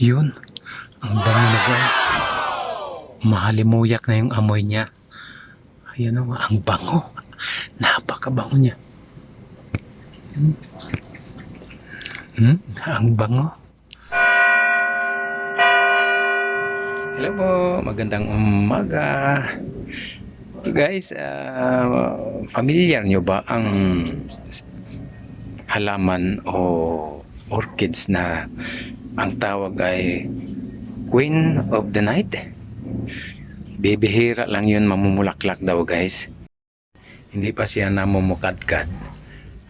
Yun. Ang bango na guys. Mahalimuyak na yung amoy niya. Ayan o, ang bango. Napakabango niya. Hmm. Hmm, ang bango. Hello po, magandang umaga. Guys, ah, familiar nyo ba ang halaman o orchids na ang tawag ay Queen of the Night? Bibihira lang yun mamumulaklak daw guys. Hindi pa siya namumukadkad.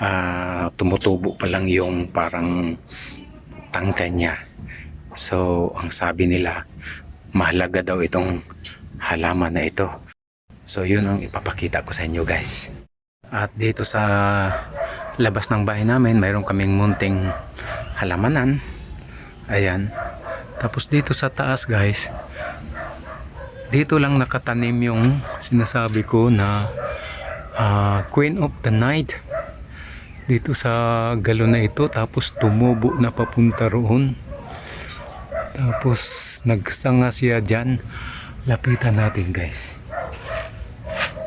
Ah, tumutubo pa lang yung parang tangkay niya. So, ang sabi nila, mahalaga daw itong halaman na ito. So, yun ang ipapakita ko sa inyo guys. At dito sa labas ng bahay namin, mayroon kaming munting halamanan. Ayan. Tapos dito sa taas guys, dito lang nakatanim yung sinasabi ko na ah, Queen of the Night. Dito sa galon na ito, tapos tumubo na papunta roon. Tapos nagsanga siya dyan. Lapitan natin guys.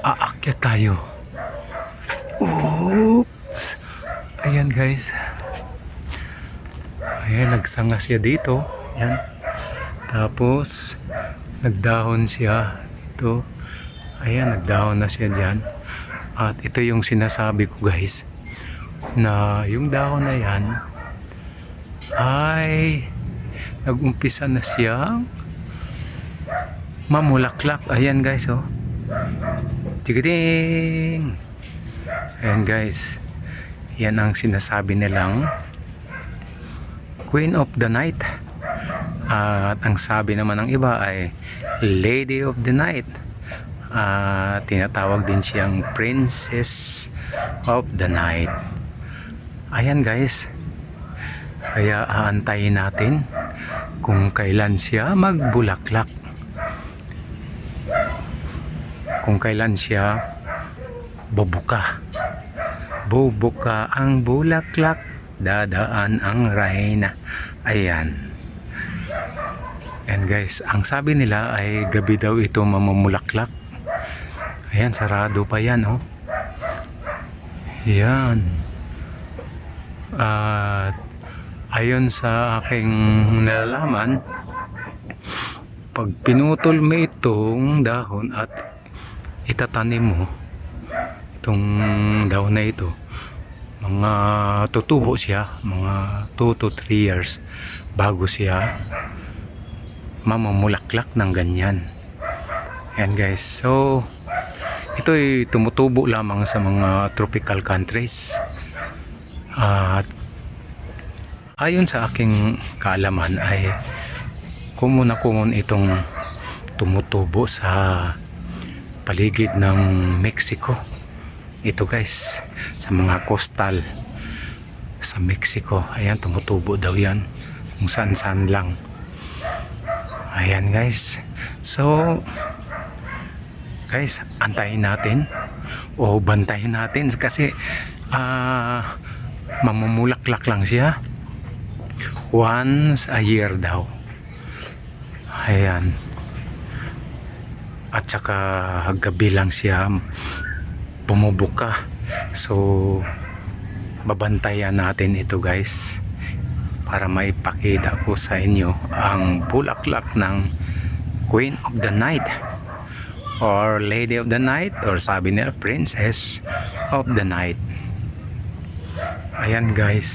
Aakyat tayo. Oops. Ayan guys. Ayan, nagsanga siya dito. Ayan. Tapos, nagdahon siya dito. Ayan, nagdahon na siya dyan. At ito yung sinasabi ko guys. Na yung dahon na yan ay nagumpisa na siyang mamulaklak. Ayan guys oh. Tigading! Ayan guys. Yan ang sinasabi nilang Queen of the Night. At ang sabi naman ng iba ay Lady of the Night. At tinatawag din siyang Princess of the Night. Ayan guys. Kaya aantayin natin kung kailan siya magbulaklak. Kung kailan siya bubuka. Bubuka ang bulaklak, dadaan ang reyna. Ayan. And guys, ang sabi nila ay gabi daw ito mamumulaklak. Ayan, sarado pa yan, oh. Yan. At ayon sa aking nalalaman, pag pinutol mo itong dahon at itatanim mo, itong dahon na ito, mga tutubo siya, mga 2 to 3 years bago siya mamamulaklak ng ganyan. Yan guys. So, ito ay tumutubo lamang sa mga tropical countries. At ayon sa aking kaalaman ay kumun na kumun itong tumutubo sa paligid ng Mexico. Ito guys, sa mga coastal sa Mexico. Ayan, tumutubo daw yan. Kung saan saan lang. Ayan guys. So, guys, antayin natin o bantayin natin kasi ah mamumulaklak lang siya once a year daw. Ayan. At saka gabi lang siya bumubuka. So, babantayan natin ito guys para maipakita ko sa inyo ang bulaklak ng Queen of the Night or Lady of the Night or sabi nila Princess of the Night ayan guys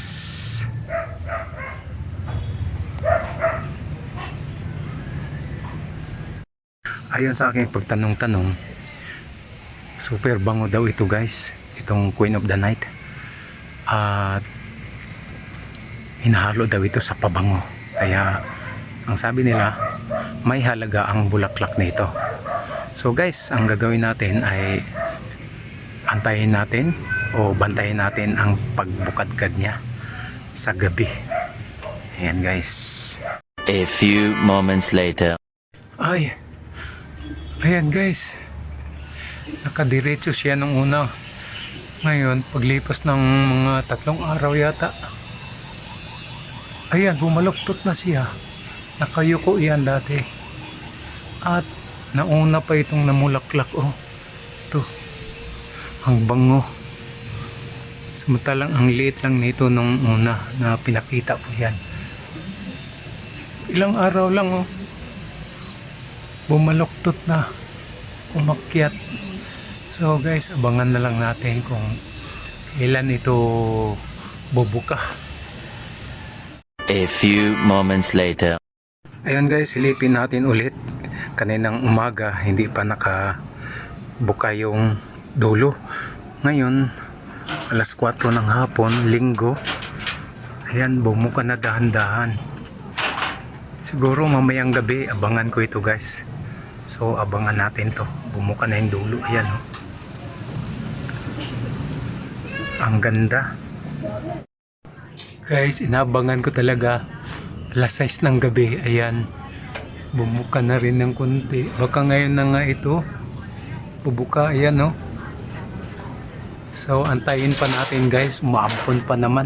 ayon sa aking pagtanong-tanong super bango daw ito guys itong Queen of the Night at hinahalo daw ito sa pabango. Kaya ang sabi nila, may halaga ang bulaklak na ito. So guys, ang gagawin natin ay antayin natin o bantayin natin ang pagbukadkad niya sa gabi. Ayan guys. A few moments later. Ay, ayan guys. Nakadiretso siya nung una. Ngayon, paglipas ng mga tatlong araw yata, ayan, bumaloktot na siya. Nakayuko yan dati. At nauna pa itong namulaklak oh. Ito. Ang bango. Samantalang ang liit lang nito nung una na pinakita ko yan. Ilang araw lang oh. Bumaloktot na. Umakyat. So guys, abangan na lang natin kung kailan ito bubuka. A few moments later. Ayun guys, silipin natin ulit. Kaninang umaga, hindi pa nakabuka yung dulo. Ngayon, alas 4 ng hapon, linggo. Ayan, bumuka na dahan-dahan. Siguro mamayang gabi, abangan ko ito guys. So, abangan natin to. Bumuka na yung dulo. Ayan, oh. Ang ganda. Guys, inabangan ko talaga alas 6 ng gabi, ayan, bumuka na rin ng konti. Baka ngayon na nga ito, bubuka, ayan no. So, antayin pa natin guys, umaampon pa naman.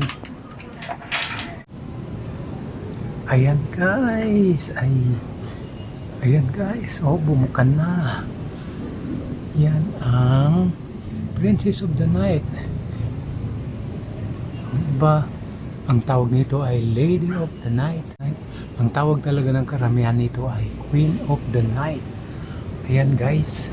Ayan guys, ay, ayan guys, oh, bumuka na. Yan ang Princess of the Night. Ang iba, ang tawag nito ay Lady of the Night. Ang tawag talaga ng karamihan nito ay Queen of the Night. Ayan guys.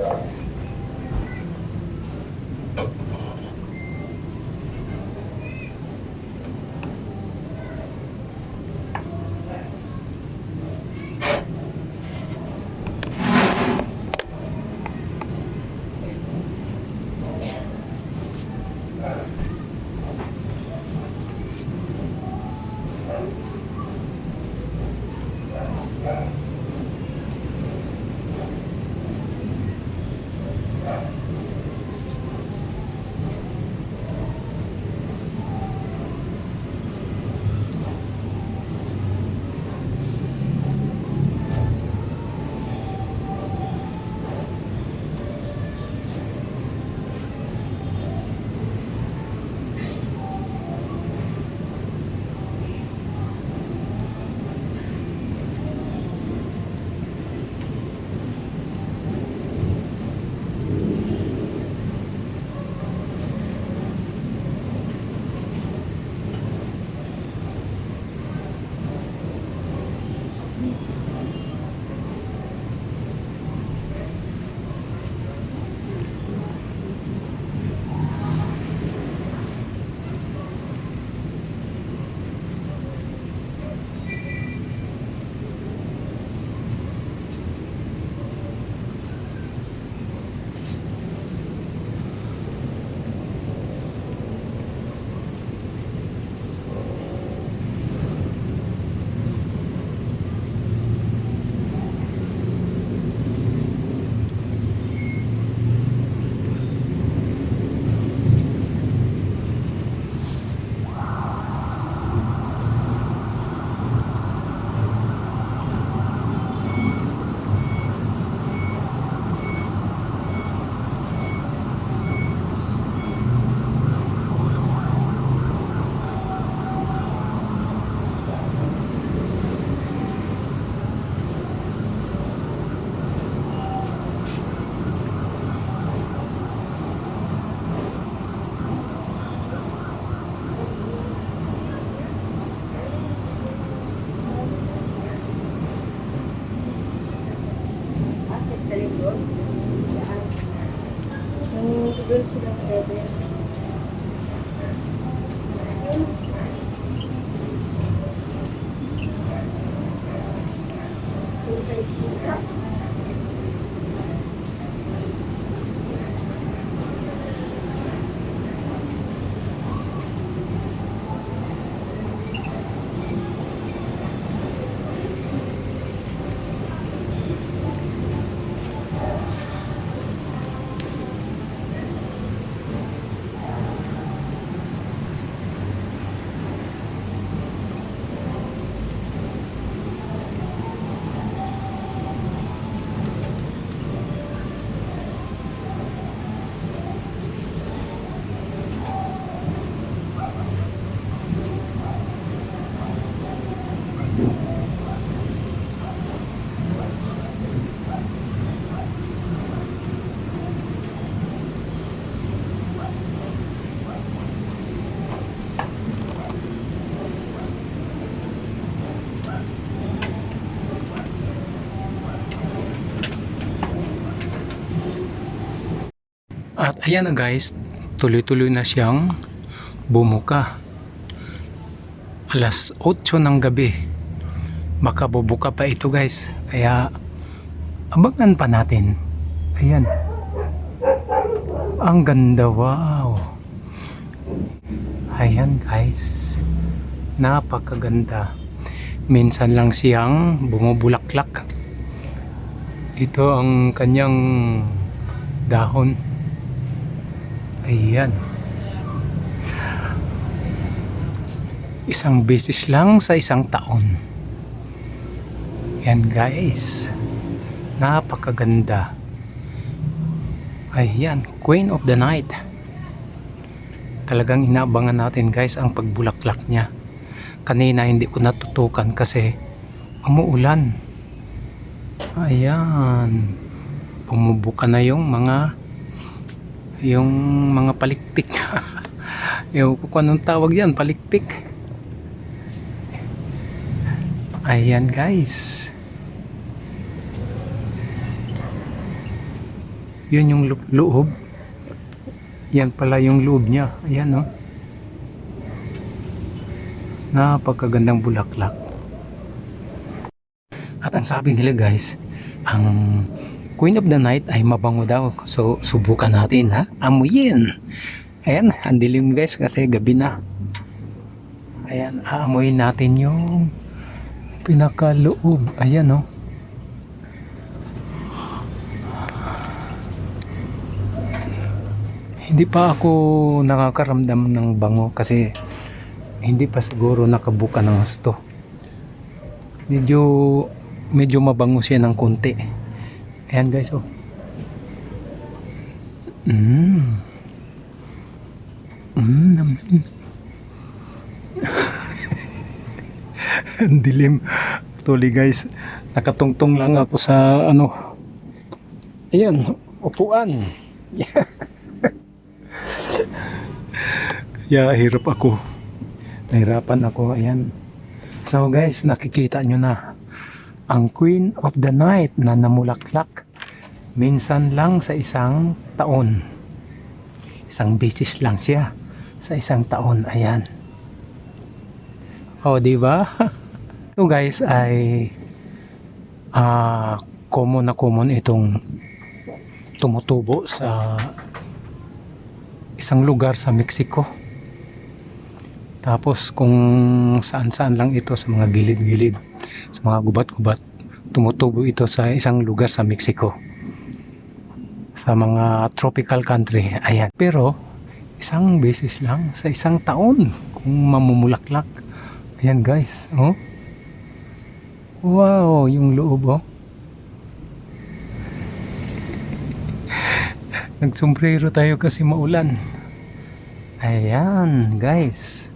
uh, Thank you. Ayan na guys, tuloy-tuloy na siyang bumuka. Alas 8 ng gabi. Baka bubuka pa ito guys. Kaya abangan pa natin. Ayan. Ang ganda, wow. Ayan guys. Napakaganda. Minsan lang siyang bumubulaklak. Ito ang kanyang dahon. Ayan. Isang beses lang sa isang taon. Yan guys. Napakaganda. Ayan, Queen of the Night. Talagang inaabangan natin guys ang pagbulaklak niya. Kanina hindi ko natutukan kasi umuulan. Ayan. Pumubuka na yung mga yung mga palikpik. Ewan ko kung anong tawag yan, palikpik. Ayan guys. Yun yung lo- loob. Yan pala yung loob niya. Ayan no. Napakagandang bulaklak. At ang sabi nila guys, ang Queen of the Night ay mabango daw. So, subukan natin ha. Amuyin. Ayan, ang dilim guys kasi gabi na. Ayan, aamuyin natin yung pinakaloob. Ayan oh. Hindi pa ako nakakaramdam ng bango kasi hindi pa siguro nakabuka ng gusto. Medyo medyo mabango siya ng konti. Ayan guys, oh. Mm. Mm. nam- Ang dilim. Actually guys, nakatungtong lang ako sa ano. Ayan, upuan. Kaya hirap ako. Nahirapan ako. Ayan. So guys, nakikita nyo na ang Queen of the Night na namulaklak minsan lang sa isang taon. Isang beses lang siya sa isang taon. Ayan. O, di ba? Ito guys ay ah common na common itong tumutubo sa isang lugar sa Mexico. Tapos kung saan-saan lang ito sa mga gilid-gilid, sa mga gubat-gubat, tumutubo ito sa isang lugar sa Mexico. Sa mga tropical country. Ayan. Pero isang beses lang sa isang taon kung mamumulaklak. Ayan guys, oh. Wow, yung loob oh. Nagsombrero tayo kasi maulan. Ayan, guys.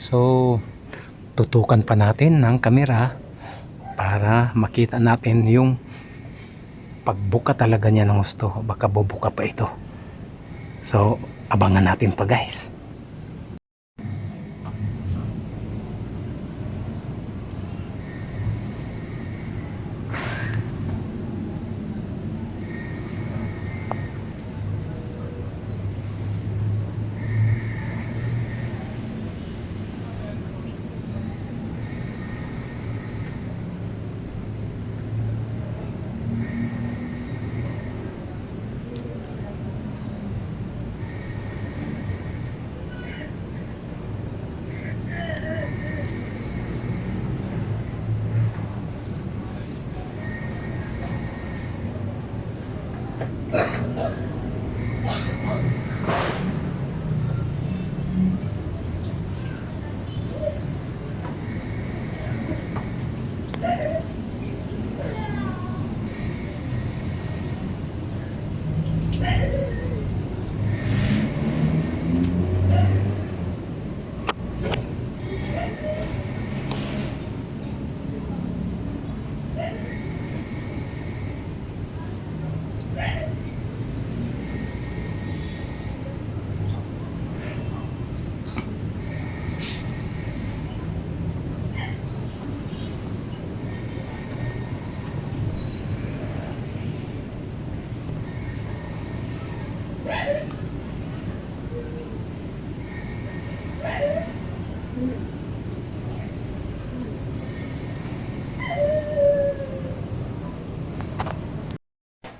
So, tutukan pa natin ng kamera para makita natin yung pagbuka talaga niya ng gusto. Baka bubuka pa ito. So, abangan natin pa guys.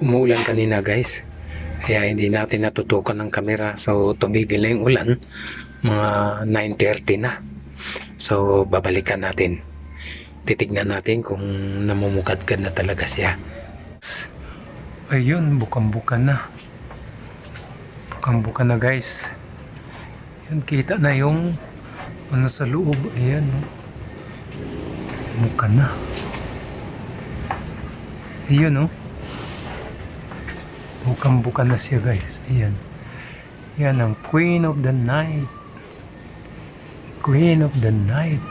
Umuulan kanina guys. Kaya hindi natin natutukan ng kamera. So tumigil na ulan. Mga 9.30 na. So babalikan natin. Titignan natin kung namumukadkad na talaga siya. Ayun, bukang-buka na. Bukang-buka na guys. Yan, kita na yung ano sa loob. Ayan? Buka na. Ayun, no? Bukang-buka na siya guys. Ayan. Yan ang Queen of the Night. Queen of the Night.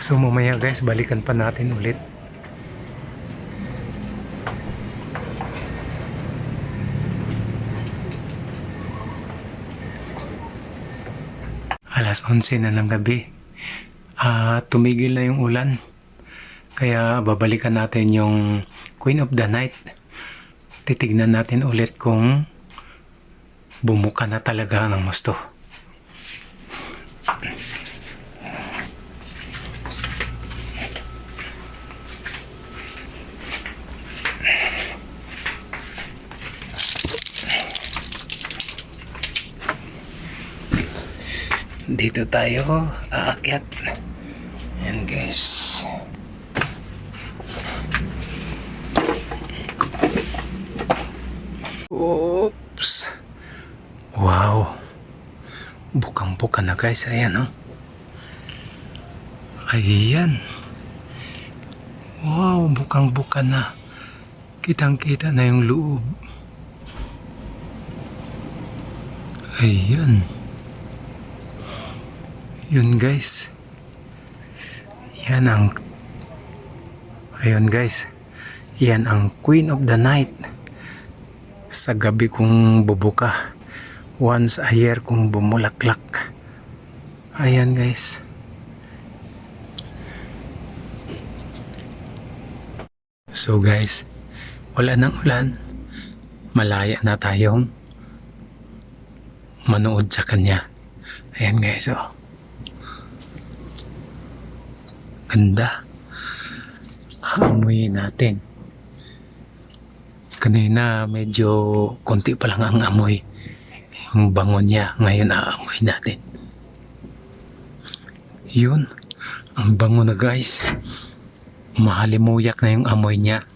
So mamaya guys, balikan pa natin ulit. Alas 11 na ng gabi. Ah, tumigil na yung ulan. Kaya babalikan natin yung Queen of the Night. Titignan natin ulit kung bumuka na talaga ng gusto. Dito tayo aakyat. Yan guys. Oops. Wow. Bukang-buka na guys. Ayan oh. Ayan. Wow, bukang-buka na. Kitang-kita na yung loob. Ayan. Yun guys. Yan ang Ayun guys. Yan ang Queen of the Night. Sa gabi kong bubuka. Once a year kong bumulaklak. Ayan guys. So guys, wala nang ulan. Malaya na tayong manood sa kanya. Ayan guys, oh. Ganda. Amoy natin. Kanina medyo konti pa lang ang amoy. Yung bango niya. Ngayon aamoy natin. Yun. Ang bango na guys. Mahalimuyak na yung amoy niya.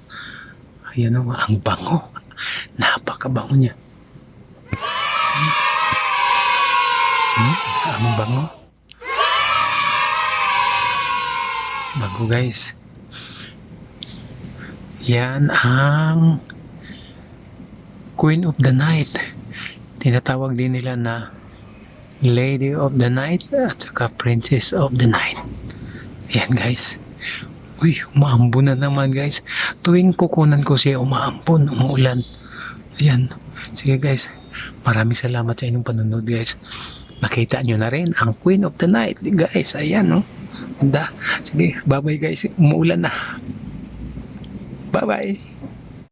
Ayan o, ang bango. Napakabango niya. Hmm? Hmm? Ang bango. Bago guys. Yan ang Queen of the Night. Tinatawag din nila na Lady of the Night at saka Princess of the Night. Yan guys. Uy, umaambon na naman guys. Tuwing kukunan ko siya, umaambon, umuulan. Ayan. Sige guys, maraming salamat sa inyong panunod guys. Nakita nyo na rin ang Queen of the Night guys. Ayan no. Ganda. Sige, bye bye guys. Umuulan na. Bye bye.